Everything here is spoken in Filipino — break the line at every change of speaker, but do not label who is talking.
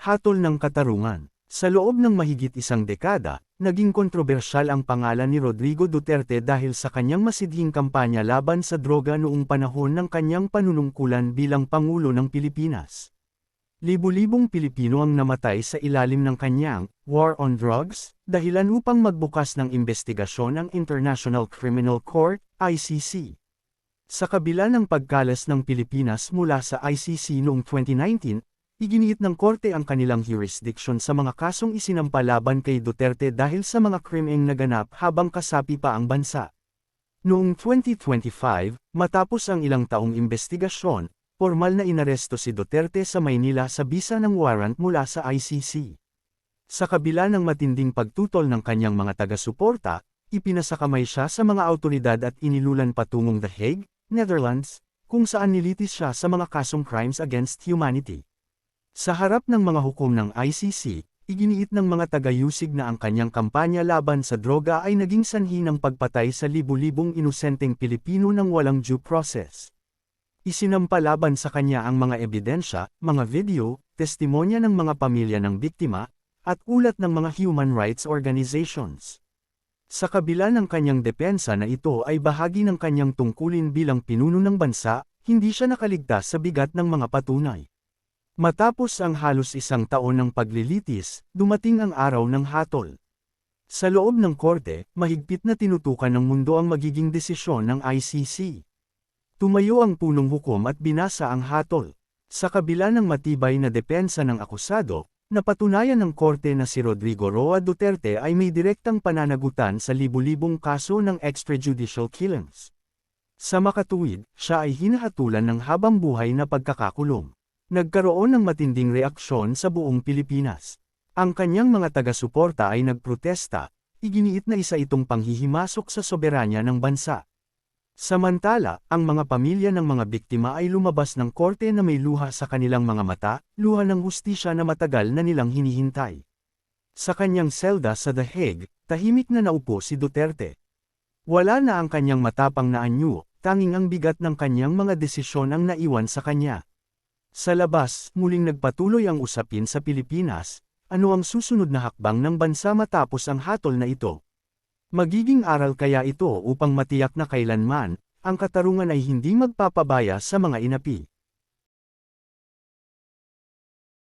Hatol ng katarungan. Sa loob ng mahigit isang dekada, naging kontrobersyal ang pangalan ni Rodrigo Duterte dahil sa kanyang masidhing kampanya laban sa droga noong panahon ng kanyang panunungkulan bilang Pangulo ng Pilipinas. Libu-libong Pilipino ang namatay sa ilalim ng kanyang War on Drugs, dahilan upang magbukas ng investigasyon ang International Criminal Court, ICC. Sa kabila ng pagkalas ng Pilipinas mula sa ICC noong 2019, Iginiit ng korte ang kanilang jurisdiction sa mga kasong isinampalaban kay Duterte dahil sa mga krimeng naganap habang kasapi pa ang bansa. Noong 2025, matapos ang ilang taong investigasyon, formal na inaresto si Duterte sa Maynila sa bisa ng warrant mula sa ICC. Sa kabila ng matinding pagtutol ng kanyang mga taga-suporta, ipinasakamay siya sa mga autoridad at inilulan patungong The Hague, Netherlands, kung saan nilitis siya sa mga kasong crimes against humanity. Sa harap ng mga hukom ng ICC, iginiit ng mga tagayusig na ang kanyang kampanya laban sa droga ay naging sanhi ng pagpatay sa libu-libong inosenteng Pilipino ng walang due process. Isinampalaban sa kanya ang mga ebidensya, mga video, testimonya ng mga pamilya ng biktima, at ulat ng mga human rights organizations. Sa kabila ng kanyang depensa na ito ay bahagi ng kanyang tungkulin bilang pinuno ng bansa, hindi siya nakaligtas sa bigat ng mga patunay. Matapos ang halos isang taon ng paglilitis, dumating ang araw ng hatol. Sa loob ng korte, mahigpit na tinutukan ng mundo ang magiging desisyon ng ICC. Tumayo ang punong hukom at binasa ang hatol. Sa kabila ng matibay na depensa ng akusado, napatunayan ng korte na si Rodrigo Roa Duterte ay may direktang pananagutan sa libu-libong kaso ng extrajudicial killings. Sa makatuwid, siya ay hinahatulan ng habang buhay na pagkakakulong. Nagkaroon ng matinding reaksyon sa buong Pilipinas. Ang kanyang mga taga-suporta ay nagprotesta, iginiit na isa itong panghihimasok sa soberanya ng bansa. Samantala, ang mga pamilya ng mga biktima ay lumabas ng korte na may luha sa kanilang mga mata, luha ng hustisya na matagal na nilang hinihintay. Sa kanyang selda sa The Hague, tahimik na naupo si Duterte. Wala na ang kanyang matapang na anyo, tanging ang bigat ng kanyang mga desisyon ang naiwan sa kanya. Sa labas, muling nagpatuloy ang usapin sa Pilipinas, ano ang susunod na hakbang ng bansa matapos ang hatol na ito. Magiging aral kaya ito upang matiyak na kailanman, ang katarungan ay hindi magpapabaya sa mga inapi.